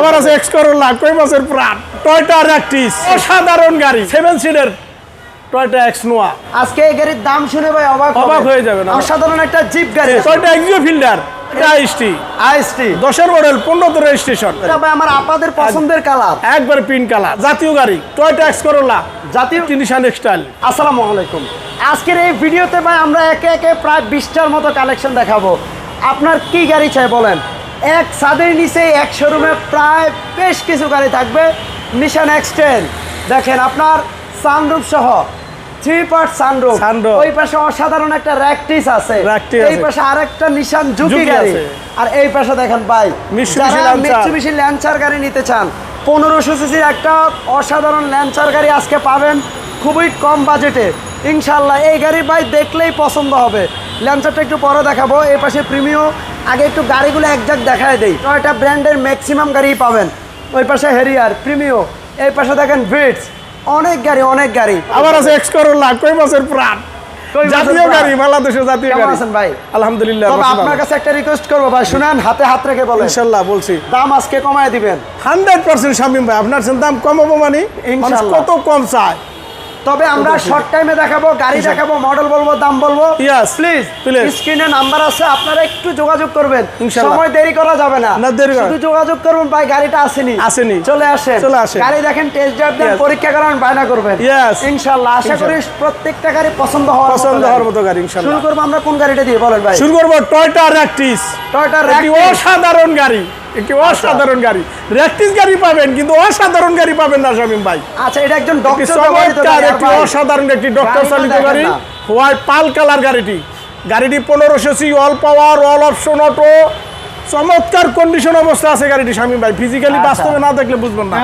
আবার আছে X Corolla কই মাসের প্রাণ টয়টা র্যাকটিস অসাধারণ গাড়ি। সেভেন সিটের টয়টা এক্স নোয়া। আজকে এই গাড়ির দাম শুনে ভাই অবাক অবাক হয়ে যাবেন। অসাধারণ একটা জিপ গাড়ি। টয়টা এক্সিও ফিল্ডার এটা আইসটি আইএসটি দশের মডেল পনেরোতে রেজিস্ট্রেশন ভাই আমার আপাদের পছন্দের কালার একবার পিন কালার জাতীয় গাড়ি। টয়টা এক্স করোলা জাতীয় নিশান স্টাইল আসসালামু আলাইকুম। আজকের এই ভিডিওতে ভাই আমরা একে একে প্রায় বিশটার মতো কালেকশন দেখাবো। আপনার কি গাড়ি চাই বলেন? এক ছাদের নিচে এক শোরুমে প্রায় বেশ কিছু গাড়ি থাকবে। নিশান এক্সটেন দেখেন আপনার সানরুফ সহ থ্রি পার্ট সানরুফ ওই পাশে অসাধারণ একটা র্যাকটিস আছে। এই পাশে আরেকটা নিশান জুকি গাড়ি। আর এই পাশে দেখেন ভাই ল্যান্সার গাড়ি নিতে চান পনেরোশো সিসির একটা অসাধারণ ল্যান্সার গাড়ি আজকে পাবেন খুবই কম বাজেটে। ইনশাল্লাহ এই গাড়ি ভাই দেখলেই পছন্দ হবে। ল্যান্সারটা একটু পরে দেখাবো এই পাশে প্রিমিও আগে একটু গাড়িগুলো একজাক দেখায় দেই। টয়টা ব্র্যান্ডের ম্যাক্সিমাম গাড়ি পাবেন। ওই পাশে হেরিয়ার প্রিমিও এই পাশে দেখেন ব্রিডস অনেক গাড়ি অনেক গাড়ি। আবার আছে এক্স করোলা কই মাসের প্রাণ কই মাসের জাতীয় প্রাণ? গাড়ি বাংলাদেশের জাতীয় গাড়ি। আছেন ভাই? আলহামদুলিল্লাহ তবে আপনার কাছে একটা রিকোয়েস্ট করব ভাই শুনেন হাতে হাত রেখে বলেন। ইনশাল্লাহ বলছি। দাম আজকে কমায় দিবেন। হান্ড্রেড পার্সেন্ট শামিম ভাই আপনার দাম কমাবো মানে কত কম চায়? তবে আমরা শর্ট টাইমে দেখাবো গাড়ি দেখাবো মডেল বলব দাম বলব। Yes, please please. স্ক্রিনে নাম্বার আছে আপনারা একটু যোগাযোগ করবেন। সময় দেরি করা যাবে না। না, দেরি শুধু যোগাযোগ করুন ভাই গাড়িটা আসেনি। আসেনি। চলে আসেন। চলে আসেন। গাড়ি দেখেন টেস্ট ড্রাইভ দেন পরীক্ষা করান বায়না করবেন। Yes. ইনশাআল্লাহ আশা করি প্রত্যেকটা গাড়ি পছন্দ হওয়ার পছন্দ হওয়ার মতো গাড়ি ইনশাল্লাহ। শুরু করব আমরা কোন গাড়িটা দিয়ে বলেন ভাই। শুরু করব টয়টা র্যাকটিস টয়টা একটি অসাধারণ গাড়ি। একটি অসাধারণ গাড়ি। র্যাকটিস গাড়ি পাবেন কিন্তু অসাধারণ গাড়ি পাবেন না শামিম ভাই। আচ্ছা এটা একজন ডক্টর গাড়ি, একটি অসাধারণ একটি ডক্টর চালিত গাড়ি। হোয়াইট পাল কালার গাড়িটি। গাড়িটি পনেরোশো C all power all option auto চমৎকার কন্ডিশন অবস্থা আছে গাড়িটি শামিম ভাই। ফিজিক্যালি আচ্ছা। বাস্তবে না দেখলে বুঝবেন না।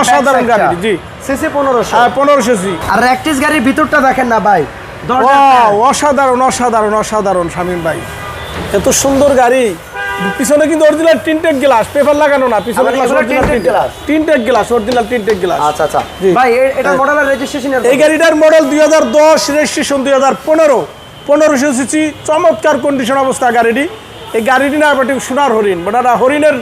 অসাধারণ। গাড়িটি জি। সিসি পনেরোশো। হ্যাঁ পনেরোশো সি আর র্যাকটিস গাড়ির ভিতরটা দেখেন না ভাই। অসাধারণ অসাধারণ অসাধারণ শামিম ভাই। এত সুন্দর গাড়ি। পিছনে কিন্তু অরিজিনাল তিনটেক গ্লাস পেপার লাগানো না পিছনে গ্লাস অরিজিনাল glass? তিনটেক গ্লাস অরিজিনাল তিনটেক গ্লাস আচ্ছা আচ্ছা। ভাই এটা হ্যাঁ। মডেলের রেজিস্ট্রেশন এই গাড়িটার মডেল দুই হাজার দশ রেজিস্ট্রেশন দুই হাজার পনেরো। পনেরোশো সিসি চমৎকার কন্ডিশন অবস্থা গাড়িটি। এই গাড়িটি না বাটি সোনার হরিণ বাট হরিণের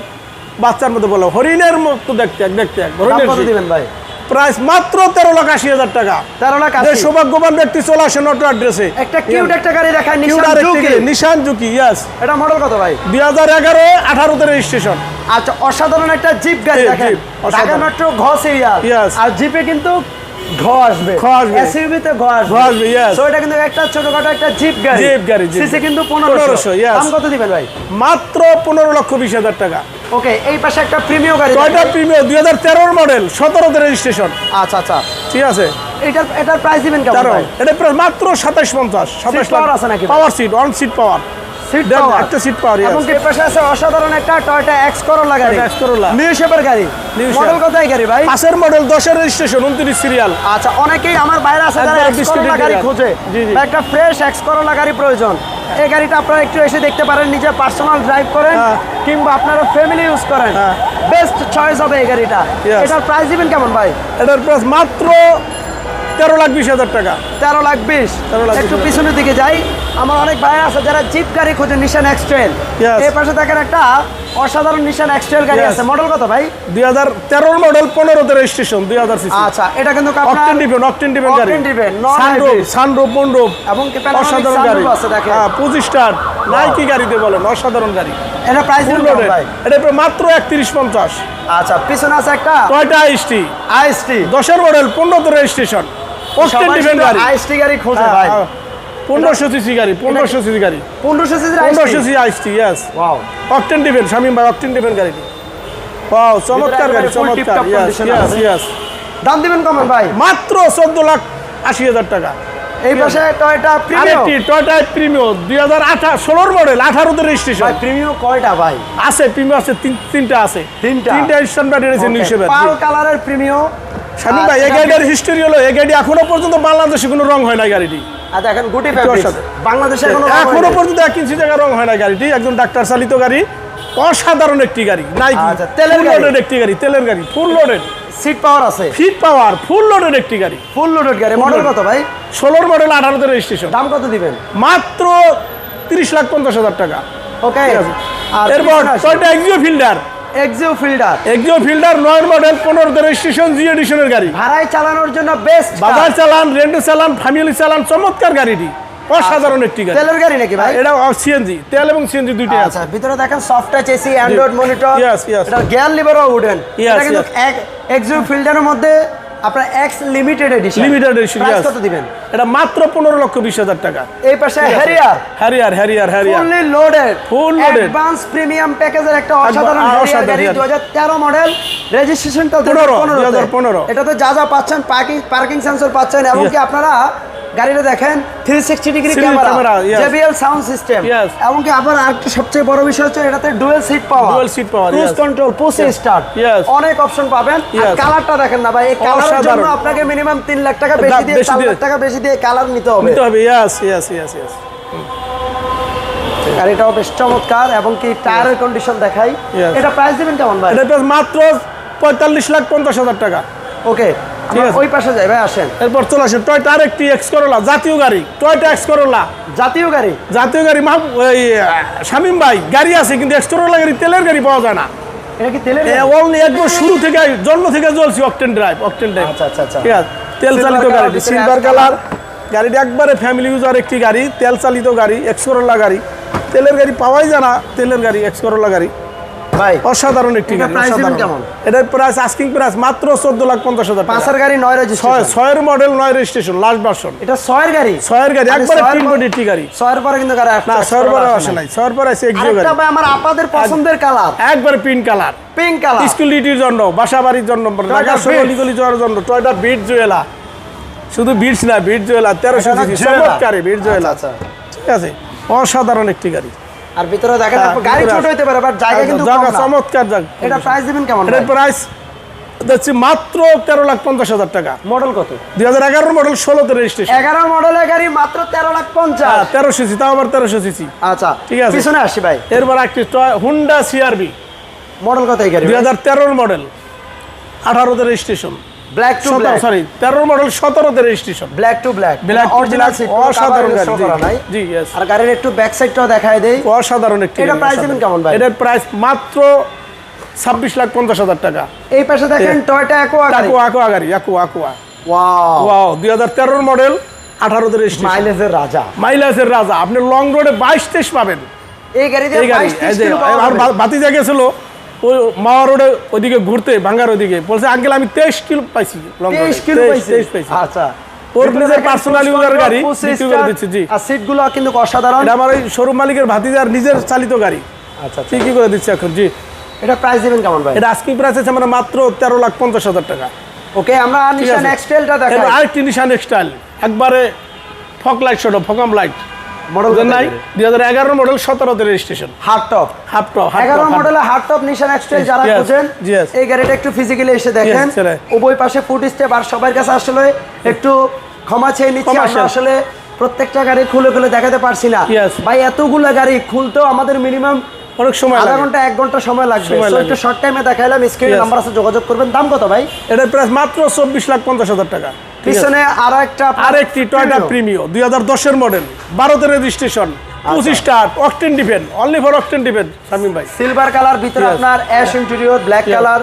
বাচ্চার মতো বলো। হরিণের মতো দেখতে এক দেখতে এক হরিণের দিবেন ভাই? প্রাইস মাত্র তেরো লাখ আশি হাজার টাকা। তেরো লাখ আশি। সৌভাগ্যবান ব্যক্তি চলে আসে নটো অ্যাড্রেসে একটা কিউট একটা গাড়ি দেখায় নিশান জুকি নিশান জুকি ইয়াস এটা মডেল কত ভাই? দুই হাজার এগারো আঠারোতে রেজিস্ট্রেশন আচ্ছা অসাধারণ একটা জিপ গাড়ি দেখেন। ঢাকা মেট্রো ঘ সিরিয়াল আর জিপে কিন্তু ঘ আসবে। ঘ আসবে। এসইউভি তে ঘ আসবে। ঘ আসবে, yes. তো এটা কিন্তু একটা ছোটখাটো একটা জিপ গাড়ি। জিপ গাড়ি, সিসি কিন্তু 1500, পনেরোশো yes. দাম কত দিবেন ভাই? মাত্র পনেরো লক্ষ বিশ হাজার টাকা। ওকে এই পাশে একটা প্রিমিয় গাড়ি টয়টা দুই হাজার তেরোর মডেল সতেরোতে রেজিস্ট্রেশন আচ্ছা আচ্ছা। ঠিক আছে। এটার এটার প্রাইস দিবেন কেমন ভাই? এটা মাত্র সাতাশ পঞ্চাশ সাতাশ power আছে নাকি power seat on seat power seat power একটা power, yes. এবং কি পাশে আছে অসাধারণ একটা টয়টা এক্স করোলা গাড়ি। X Corolla। নিউ শেপের গাড়ি। Shape। মডেল কোথায় গাড়ি ভাই? পাশের মডেল দশের রেজিস্ট্রেশন উনত্রিশ সিরিয়াল আচ্ছা অনেকেই আমার বাইরে আছে যারা এক্স করোলা গাড়ি। খোঁজে। একটা ফ্রেশ এক্স করোলা গাড়ি প্রয়োজন। এই গাড়িটা আপনারা একটু এসে দেখতে পারেন নিজে পার্সোনাল ড্রাইভ করেন হ্যাঁ। কিংবা আপনারা ফ্যামিলি ইউজ করেন। হ্যাঁ। বেস্ট চয়েস হবে এই গাড়িটা। এটার প্রাইস দিবেন কেমন ভাই? এটার প্রাইস মাত্র তেরো লাখ বিশ হাজার টাকা। তেরো লাখ বিশ। 13 লাখ একটু পিছনের দিকে যাই। আমার অনেক ভাই আছে যারা জিপ গাড়ি খোঁজে নিশান এক্সট্রেল. এই পাশে দেখেন একটা অসাধারণ নিশান এক্সট্রেল গাড়ি আছে। মডেল কত ভাই? দুই হাজার তেরোর মডেল পনেরোতে রেজিস্ট্রেশন দুই হাজার সিসি আচ্ছা এটা কিন্তু আপনার অকটেন ডিপেন অকটেন গাড়ি। সানরুফ সানরুফ মন্ডপ এবং কি অসাধারণ গাড়ি। আছে দেখেন। হ্যাঁ পঁচিশ স্টার নাইকি গাড়িতে বলেন অসাধারণ গাড়ি। এটা প্রাইস ভাই? এটা মাত্র একত্রিশ পঞ্চাশ। আচ্ছা পিছনে আছে একটা টয়টা আইসটি আইএসটি দশের মডেল পনেরোতে রেজিস্ট্রেশন অকটেন ডিপেন গাড়ি। আইএসটি গাড়ি খোঁজে হ্যাঁ, ভাই। সিসি গাড়ি সিসি গাড়ি। পনেরোশো সিসির পনেরোশো আইএসটি CC আইসটি yes wow octane depend Shamim ভাই অকটেন ডিপেন গাড়িটি। ওয়াও চমৎকার গাড়ি দাম দিবেন কমন ভাই? মাত্র চোদ্দ লাখ আশি হাজার টাকা। এই পাশে টয়টা প্রিমিয়াম আরেকটি টয়টা প্রিমিও দুই হাজার আঠারো ষোলোর মডেল রেজিস্ট্রেশন ভাই কয়টা ভাই? আছে প্রিমিও আছে তিন- তিনটা আছে। তিনটা? তিনটা স্ট্যান্ড ব্যাটারি আছে নিউ শেপের পাল কালারের প্রিমিয়াম শামিম ভাই এই গাড়িটার হিস্টোরি হলো এই গাড়ি এখনও পর্যন্ত বাংলাদেশে কোনো রং হয় না গাড়িটি। আর দেখেন গুটি বাংলাদেশে এখনও পর্যন্ত এক ইঞ্চি জায়গা রং হয় না গাড়িটি। একজন ডাক্তার চালিত গাড়ি অসাধারণ একটি গাড়ি নাইকি তেলের ফুল। লোডেড একটি গাড়ি তেলের গাড়ি ফুল লোডেড সিট পাওয়ার আছে। ফিট পাওয়ার ফুল লোডেড একটি গাড়ি। ফুল লোডেড গাড়ি। মডেল কত ভাই? ষোলোর মডেল আঠারোতে রেজিস্ট্রেশন দাম কত দিবেন? মাত্র তিরিশ লাখ পঞ্চাশ হাজার টাকা। ওকে এরপর পিছনে Axio Fielder Axio Fielder Axio Fielder নয় মডেল পনেরোতে রেজিস্ট্রেশন জি এডিশনের গাড়ি। ভাড়ায় চালানোর জন্য বেস্ট বাজার চালান রেন্টে চালান ফ্যামিলি চালান চমৎকার গাড়িটি। অসাধারণ একটি গাড়ি। তেলের গাড়ি নাকি ভাই? এটা সিএনজি তেল এবং সিএনজি দুইটাই আছে। আচ্ছা ভিতরে দেখেন soft touch AC android monitor yes yes এটা গিয়ার লিভারও উডেন এটা কিন্তু এক এক্সিও ফিল্ডারের মধ্যে আপনার X limited edition limited edition কত দিবেন? এটা মাত্র পনেরো লক্ষ বিশ হাজার টাকা। এই পাশে Harrier Harrier Harrier Harrier fully loaded full loaded advance premium প্যাকেজের একটা অসাধারণ গাড়ি 2013 মডেল রেজিস্ট্রেশনটা 15, 2015 এটাতে যা যা পাচ্ছেন পার্কিং পার্কিং সেন্সর পাচ্ছেন এবং কি আপনারা গাড়িটা দেখেন 360 degree 360 camera. JBL sound system. এবং কি আবার আরেকটা সবচেয়ে বড় বিষয় হচ্ছে এটাতে dual seat power Dual seat power, cruise control push start অনেক অপশন পাবেন। আর কালারটা দেখেন না ভাই এই কালারের জন্য আপনাকে মিনিমাম 3 লাখ টাকা বেশি দিয়ে 4 লাখ টাকা বেশি দিয়ে কালার নিতে হবে। নিতে হবে ইয়াস ইয়াস ইয়াস ইয়াস গাড়িটাও বেশ চমৎকার এবং কি টায়ারের কন্ডিশন দেখাই। এটা প্রাইস দিবেন কেমন ভাই? এটা মাত্র পঁয়তাল্লিশ লাখ পঞ্চাশ হাজার টাকা। ওকে। ওই পাশে যাই ভাই আসেন। এরপর চলে আসেন টয়টা আরেকটি এক্স করোলা জাতীয় গাড়ি। টয়টা এক্স করোলা জাতীয় গাড়ি? জাতীয় গাড়ি মা ওই শামিম ভাই গাড়ি আছে কিন্তু এক্স করোলা গাড়ি তেলের গাড়ি পাওয়া যায় না। এটা কি তেলের অনলি একদম শুরু থেকে জন্ম থেকে চলছি অকটেন ড্রাইভ অকটেন ড্রাইভ আচ্ছা আচ্ছা আচ্ছা। ঠিক আছে তেল চালিত গাড়ি সিলভার কালার। গাড়িটি একবারে ফ্যামিলি ইউজার একটি গাড়ি তেল চালিত গাড়ি এক্স করোলা গাড়ি। তেলের গাড়ি পাওয়াই যায় না তেলের গাড়ি এক্স করোলা গাড়ি। ভাই অসাধারণ একটি গাড়ি price দিবেন অসাধারণ কেমন? এটার প্রাইস আস্কিং প্রাইস মাত্র চোদ্দ লাখ পঞ্চাশ হাজার পাঁচের গাড়ি নয় ছয় ছয়ের মডেল নয় রেজিস্ট্রেশন লাস্ট ভার্সন এটা ছয়ের গাড়ি? ছয়ের গাড়ি মানে একবারে তিন কোটি একটি গাড়ি। ছয়ের পরে কিন্তু গাড়ি না ছয়ের পরে আসে নাই। ছয়ের পরে আছে এক্সিও গাড়ি। ভাই আমার আপাদের পছন্দের কালার একবারে pink colour pink colour school জন্য বাসা বাড়ির জন্য ঢাকা Beats। যাওয়ার জন্য টয়টা বিট জুয়েলা। শুধু বিটস না বিট জুয়েলা তেরোশো চমৎকারী বিট জুয়েলা। আচ্ছা। ঠিক আছে? অসাধারণ একটি গাড়ি। আর ভিতরে দেখেন হ্যাঁ, গাড়ি ছোট হইতে পারে বাট জায়গা কিন্তু জায়গা। চমৎকার জায়গা। এটা প্রাইস দিবেন কেমন এটার প্রাইস দেখছি মাত্র তেরো লাখ পঞ্চাশ হাজার টাকা। মডেল কত? দুই হাজার এগারো মডেল ষোলোতে রেজিস্ট্রেশন এগারো মডেলের গাড়ি মাত্র তেরো লাখ পঞ্চাশ। তেরোশো সিসি তাও আবার তেরোশো সিসি। আচ্ছা ঠিক আছে। পিছনে আসি ভাই। এরপর একটি হুন্ডা সিআরবি মডেল কত এই গাড়ি দুই হাজার তেরোর মডেল আঠারোতে registration black to black sorry তেরোর model সতেরোতে registration black to black original seat অসাধারণ গাড়ি, জি, yes. আর গাড়ির একটু ব্যাক সাইডটাও দেখায় দেই। অসাধারণ একটি এটা অসাধারণ। দিবেন কেমন ভাই? এটার প্রাইস মাত্র ছাব্বিশ লাখ পঞ্চাশ হাজার টাকা। এই পাশে দেখেন টয়টা অ্যাকোয়া আকুয়া আকুয়া গাড়ি আকুয়া আকুয়া ওয়াও ওয়াও দুই হাজার তেরোর মডেল আঠারোতে রেজিস্ট্রেশন মাইলেজের রাজা। মাইলাসের রাজা। আপনি লং রোডে বাইশ তেইশ পাবেন। এই গাড়ি দিয়ে গাড়ি 22 এই 30 যে কিলো পাওয়া আর যাবে। ভা- ভাতিজা গেছিল ওই মাওয়া রোডে ওদিকে ঘুরতে ভাঙ্গার ওদিকে। বলছে আঙ্কেল আমি তেইশ কিলো পাইছি 23 কিলো তেইশ পাইছি। আচ্ছা। ওর নিজের দেখেন personal push user control, গাড়ি, বিক্রি করে start, জি। আর সিটগুলো কিন্তু অসাধারণ। এটা আমার ওই শোরুম মালিকের ভাতিজার নিজের চালিত গাড়ি। আচ্ছা আচ্ছা। করে দিচ্ছে এখন? জি। এটা প্রাইস দিবেন কেমন ভাই? এটা আজকে প্রাইস আছে আমরা মাত্র তেরো লাখ পঞ্চাশ হাজার টাকা। ওকে আমরা নিশান আছে। দেখাই। আরেকটি নিশান স্টাইল একবারে ফক লাইট ফকম লাইট মডেল নাই? দুই হাজার এগারো model সতেরোতে registration hard top half top এগারো মডেলের হার্ড টপ নিশান এক্সটেল যারা Yes, এই গাড়িটা একটু ফিজিক্যালি এসে দেখেন। উভয় পাশে ফুট স্টেপ আর সবার কাছে আসলে একটু ক্ষমা চেয়ে নিচ্ছি। আমরা আসলে প্রত্যেকটা গাড়ি খুলে খুলে দেখাতে পারছি না। ভাই এতগুলো গাড়ি খুলতেও আমাদের মিনিমাম অনেক সময় আধা ঘণ্টা এক ঘণ্টা সময় লাগবে। একটু শর্ট টাইমে দেখাইলাম স্ক্রিন. নাম্বার আছে যোগাযোগ করবেন। দাম কত ভাই? এটার প্রাইস মাত্র চব্বিশ লাখ পঞ্চাশ হাজার টাকা? পিছনে আরও একটা আরেকটি টয়টা প্রিমিও দুই হাজার দশের মডেল বারোতে রেজিস্ট্রেশন। পঁচিশ star octane depend only for octane depend Shamim ভাই। সিলভার কালার ভিতরে আপনার অ্যাশ ইন্টেরিয়র ব্ল্যাক কালার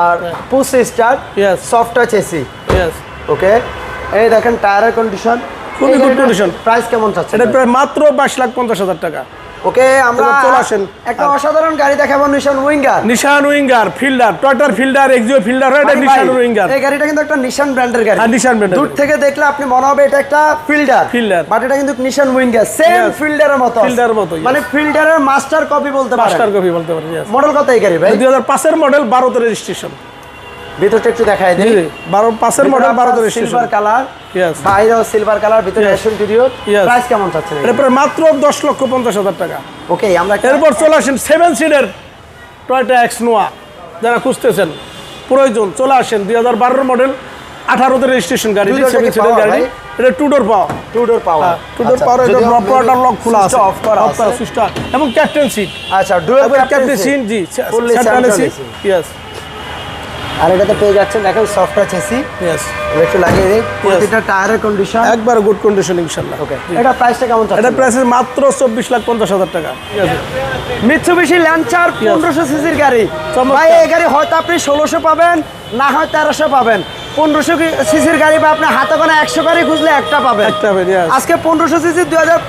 আর push start soft touch AC okay এই দেখেন টায়ারের কন্ডিশন খুবই condition। প্রাইস কেমন চাচ্ছেন এটার প্রায় মাত্র বাইশ লাখ পঞ্চাশ হাজার টাকা। ওকে আমরা চলে আসেন। একটা অসাধারণ গাড়ি দেখাবো Nissan Winger. Nissan Winger Fielder টয়টার Fielder Axio Fielder এটা নিশান উইঙ্গার। এই গাড়িটা কিন্তু একটা নিশান ব্র্যান্ডের গাড়ি। হ্যাঁ, Nissan brand দূর থেকে দেখলে আপনি মনে হবে এটা একটা ফিল্ডার। Fielder। বাট এটা কিন্তু নিশান উইঙ্গার সেম ফিল্ডারের মতো। এর মতো, মানে ফিল্ডারের মাস্টার কপি বলতে পারেন। মাস্টার কপি বলতে পারি yes। মডেল কত এই গাড়ি ভাই? দুই হাজার পাঁচের মডেল বারোতে রেজিস্ট্রেশন ভিতরটা একটু দেখাই দিই। বারো পাঁচের মডেল বারোতে সিলভার কালার Yes. বাইরেও সিলভার কালার ভিতরে Yes. অ্যাশ ইন্টেরিয়র প্রাইস কেমন চাচ্ছেন এটা প্রায় মাত্র দশ লক্ষ পঞ্চাশ হাজার টাকা। ওকে আমরা এরপর চলে আসেন সেভেন সিটের টয়টা এক্স নোয়া যারা খুঁজতেছেন প্রয়োজন চলে আসেন দুই হাজার বারোর মডেল আঠারোতে রেজিস্ট্রেশন গাড়ি Two door সেভেন কি সিটের গাড়ি। এটা two door power two door power two door power এটা প্রপারটার লক খোলা আছে। অফ করা আছে। সুইচটা এবং ক্যাপ্টেন সিট আচ্ছা ডুয়াল ক্যাপ্টেন সিট জি সেন্ট্রাল central ইয়েস আর এটাতে পেয়ে যাচ্ছেন দেখেন সফট সফটওয়্যার চেসি ইয়েস একটু লাগিয়ে দিই। প্রতিটা টায়ারের কন্ডিশন একবার গুড কন্ডিশন ইনশাল্লাহ। ওকে এটা প্রাইসটা কেমন এটা প্রাইস মাত্র চব্বিশ লাখ পঞ্চাশ হাজার টাকা। মিৎসুবিশি ল্যান্সার পনেরোশো সিসির গাড়ি। ভাই এই গাড়ি হয়তো আপনি ষোলোশো পাবেন না হয় তেরোশো পাবেন। পনেরোশো সিসির গাড়ি বা আপনি হাতে কোনো একশো গাড়ি খুঁজলে একটা পাবেন। আজকে পনেরোশো সিসি দুই হাজার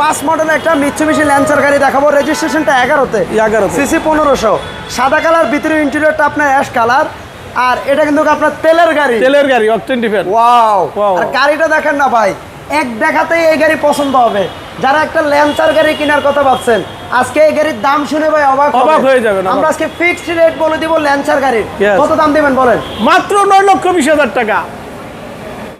পাঁচ মডেল একটা মিৎসুবিশি ল্যান্সার গাড়ি দেখাবো। রেজিস্ট্রেশনটা এগারোতে। এগারোতে। সিসি পনেরোশো। সাদা কালার ভিতরে ইন্টেরিয়রটা আপনার অ্যাশ কালার আর এটা কিন্তু আপনার তেলের গাড়ি। তেলের গাড়ি অকটেন ডিফেন্স ওয়াও। আর গাড়িটা দেখেন না ভাই এক দেখাতেই এই গাড়ি পছন্দ হবে। যারা একটা ল্যান্সার গাড়ি কেনার কথা ভাবছেন আজকে এই গাড়ির দাম শুনে ভাই অবাক অবাক হয়ে যাবেন। আমরা আজকে ফিক্সড রেট বলে দিব ল্যান্সার গাড়ির. কত দাম দিবেন বলেন? মাত্র নয় লক্ষ বিশ হাজার টাকা।